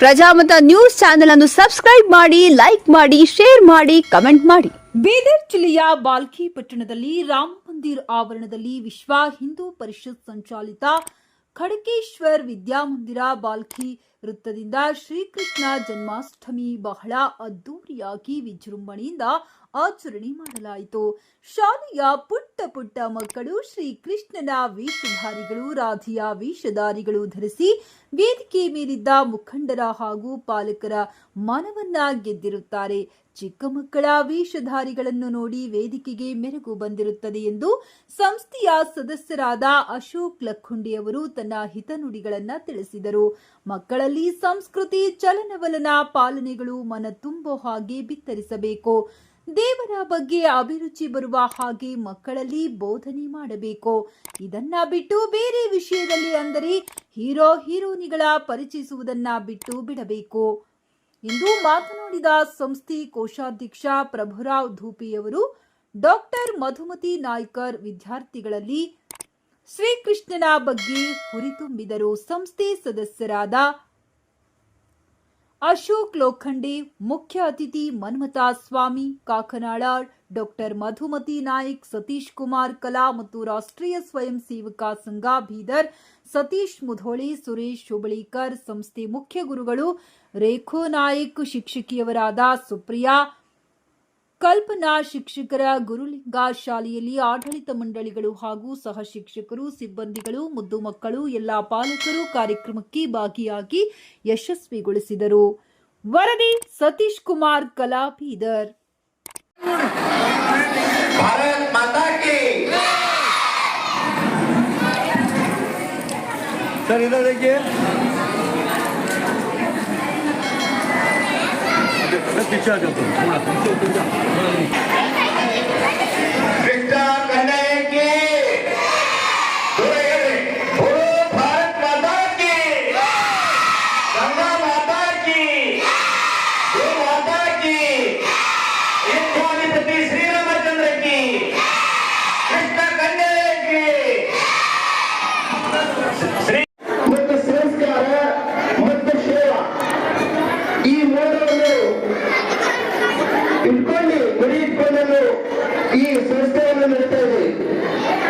Prajamata news channel ಅನ್ನು subscribe ಮಾಡಿ, like ಮಾಡಿ, ಶೇರ್ ಮಾಡಿ, ಕಮೆಂಟ್ ಮಾಡಿ. ಬೀದರ್ ಜಿಲ್ಲೆಯ ಬಾಲ್ಕಿ ಪಟ್ಟಣದಲ್ಲಿ ರಾಮ ಮಂದಿರ್ ಆವರಣದಲ್ಲಿ ವಿಶ್ವ ಹಿಂದೂ ಪರಿಷತ್ ಸಂಚಾಲಿತ ಖಡಕೇಶ್ವರ್ ವಿದ್ಯಾಮಂದಿರ ಬಾಲ್ಕಿ ವೃತ್ತದಿಂದ ಶ್ರೀಕೃಷ್ಣ ಜನ್ಮಾಷ್ಟಮಿ ಬಹಳ ಅದ್ದೂರಿಯಾಗಿ ವಿಜೃಂಭಣೆಯಿಂದ ಆಚರಣೆ ಮಾಡಲಾಯಿತು. ಶಾಲೆಯ ಪುಟ್ಟ ಪುಟ್ಟ ಮಕ್ಕಳು ಶ್ರೀಕೃಷ್ಣನ ವೇಷಧಾರಿಗಳು, ರಾಧಿಯ ವೇಷಧಾರಿಗಳು ಧರಿಸಿ ವೇದಿಕೆ ಮೇಲಿದ್ದ ಮುಖಂಡರ ಹಾಗೂ ಪಾಲಕರ ಮನವನ್ನ ಗೆದ್ದಿರುತ್ತಾರೆ. ಚಿಕ್ಕ ಮಕ್ಕಳ ವೇಷಧಾರಿಗಳನ್ನು ನೋಡಿ ವೇದಿಕೆಗೆ ಮೆರಗು ಬಂದಿರುತ್ತದೆ ಎಂದು ಸಂಸ್ಥೆಯ ಸದಸ್ಯರಾದ ಅಶೋಕ್ ಲಖುಂಡಿಯವರು ತನ್ನ ಹಿತನುಡಿಗಳನ್ನ ತಿಳಿಸಿದರು. ಮಕ್ಕಳಲ್ಲಿ ಸಂಸ್ಕೃತಿ ಚಲನವಲನ ಪಾಲನೆಗಳು ಮನ ತುಂಬೋ ಹಾಗೆ ಬಿತ್ತರಿಸಬೇಕು. ದೇವರ ಬಗ್ಗೆ ಅಭಿರುಚಿ ಬರುವ ಹಾಗೆ ಮಕ್ಕಳಲ್ಲಿ ಬೋಧನೆ ಮಾಡಬೇಕು. ಇದನ್ನ ಬಿಟ್ಟು ಬೇರೆ ವಿಷಯದಲ್ಲಿ ಅಂದರೆ ಹೀರೋ ಹೀರೋನಿಗಳ ಪರಿಚಯಿಸುವುದನ್ನ ಬಿಟ್ಟು ಬಿಡಬೇಕು. ಎಂದು ಮಾತನಾಡಿದ ಸಂಸ್ಥೆ ಕೋಶಾಧ್ಯಕ್ಷ ಪ್ರಭುರಾವ್ ಧೂಪಿಯವರು ಡಾಕ್ಟರ್ ಮಧುಮತಿ ನಾಯ್ಕರ್ ವಿದ್ಯಾರ್ಥಿಗಳಲ್ಲಿ ಶ್ರೀಕೃಷ್ಣನ ಬಗ್ಗೆ ಹುರಿತುಂಬಿದರು ಸಂಸ್ಥೆ ಸದಸ್ಯರಾದ ಅಶೋಕ್ ಲೋಖಂಡೆ, ಮುಖ್ಯ ಅತಿಥಿ ಮನ್ಮತಾ ಸ್ವಾಮಿ, ಕಾಕನಾಳ, ಡಾಕ್ಟರ್ ಮಧುಮತಿ ನಾಯಕ್, ಸತೀಶ್ ಕುಮಾರ್ ಕಲಾ ಮತ್ತು ರಾಷ್ಟ್ರೀಯ ಸ್ವಯಂ ಸೇವಕ ಸಂಘ ಬೀದರ್, ಸತೀಶ್ ಮುಧೋಳಿ, ಸುರೇಶ್ ಶುಬಳೀಕರ್ ಸಂಸ್ಥೆ ಮುಖ್ಯ ಗುರುಗಳು, ರೇಖೋ ನಾಯಕ್, ಶಿಕ್ಷಕಿಯವರಾದ ಸುಪ್ರಿಯಾ ಕಲ್ಪನಾ ಶಿಕ್ಷಕರ ಗುರುಲಿಂಗ ಶಾಲೆಯಲ್ಲಿ ಆಡಳಿತ ಮಂಡಳಿಗಳು ಹಾಗೂ ಸಹ ಶಿಕ್ಷಕರು ಸಿಬ್ಬಂದಿಗಳು ಮುದ್ದು ಮಕ್ಕಳು ಎಲ್ಲ ಪಾಲಕರು ಕಾರ್ಯಕ್ರಮಕ್ಕೆ ಭಾಗಿಯಾಗಿ ಯಶಸ್ವಿಗೊಳಿಸಿದರು. ವರದಿ ಸತೀಶ್ ಕುಮಾರ್ ಕಲಾ ಬೀದರ್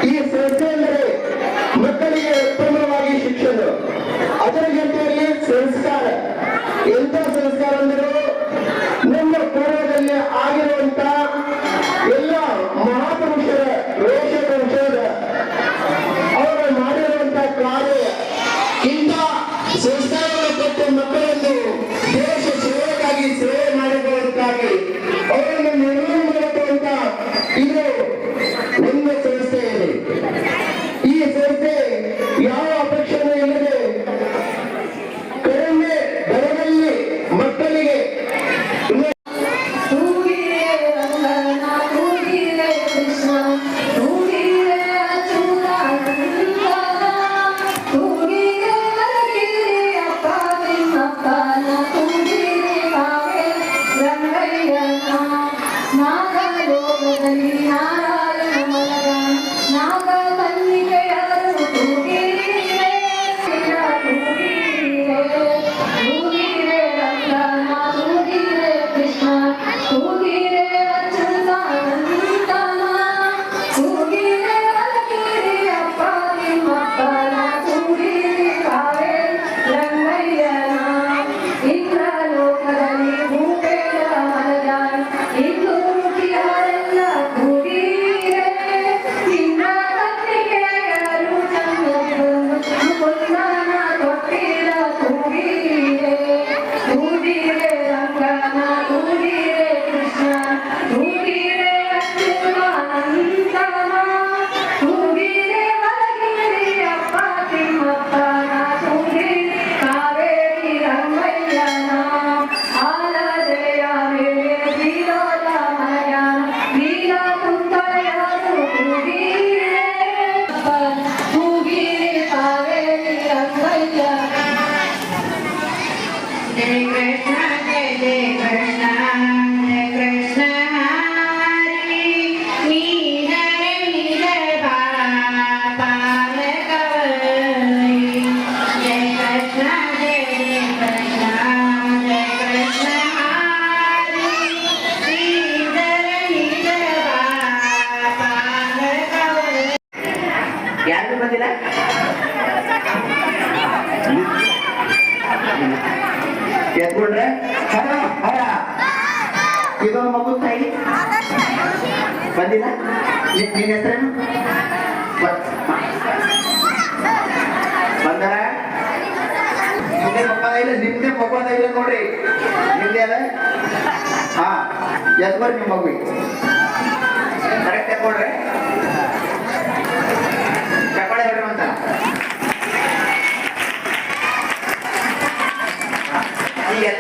ಈ ಸಂಸ್ಥೆ ಅಂದರೆ ಮಕ್ಕಳಿಗೆ ಉತ್ತಮವಾಗಿ ಶಿಕ್ಷಣ ಅದರ ಜೊತೆಯಲ್ಲಿ ಸಂಸ್ಕಾರ. ಎಂಥ ಸಂಸ್ಕಾರ ಅಂದರು ನಮ್ಮ ಪೂರ್ವದಲ್ಲಿ ಆಗಿರುವಂತ ಎಲ್ಲ ಮಹಾಪುರುಷರ ವೇಷಭೂಷಣ ಅವರು ಮಾಡಿರುವಂತ ಕಾರ್ಯ ಹರ ಹರ ಮಗು ತಾಯಿ. ಬಂದಿಲ್ಲ? ನಿನ್ನ ಹೆಸರೇನು? ಬಂದರ? ನಿನ್ನೆ ಮಕ್ಕಳ ಇಲ್ಲ ನಿಮ್ದೆ ಮಕ್ಕಳ ಇಲ್ಲ ನೋಡ್ರಿ. ನಿಮ್ದೆ ಅದ? ಹಾ, ಎಸ್ ಬರ್ರಿ ನಿಮ್ಮ ಮಗು ಕರೆಕ್ಟ್ ಕೊಡ್ರಿ. ಚಪ್ಪಾಳೆ ಹೇಳ್ರಿ ಅಂತ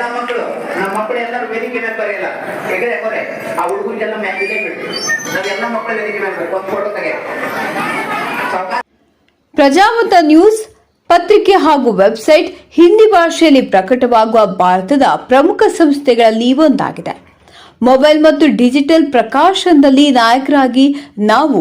ಎಲ್ಲ ಮಕ್ಕಳು ನಮ್ಮ ಮಕ್ಕಳು ಎಲ್ಲರೂ ವೇದಿಕೆ ಮೇಲೆ ಬರೆಯಲ್ಲ ಹೆಗಡೆ ಬರೆ ಆ ಹುಡುಗರಿಗೆಲ್ಲ ಮ್ಯಾಗಿಲೇ ಬಿಟ್ಟು ನಾವೆಲ್ಲ ಮಕ್ಕಳು ವೇದಿಕೆ ಮೇಲೆ ಬರ್ಬೇಕು. ಒಂದು ಫೋಟೋ ತೆಗೆ ಪ್ರಜಾಮತ ನ್ಯೂಸ್ ಪತ್ರಿಕೆ ಹಾಗೂ ವೆಬ್ಸೈಟ್ ಹಿಂದಿ ಭಾಷೆಯಲ್ಲಿ ಪ್ರಕಟವಾಗುವ ಭಾರತದ ಪ್ರಮುಖ ಸಂಸ್ಥೆಗಳಲ್ಲಿ ಒಂದಾಗಿದೆ. ಮೊಬೈಲ್ ಮತ್ತು ಡಿಜಿಟಲ್ ಪ್ರಕಾಶನದಲ್ಲಿ ನಾಯಕರಾಗಿ ನಾವು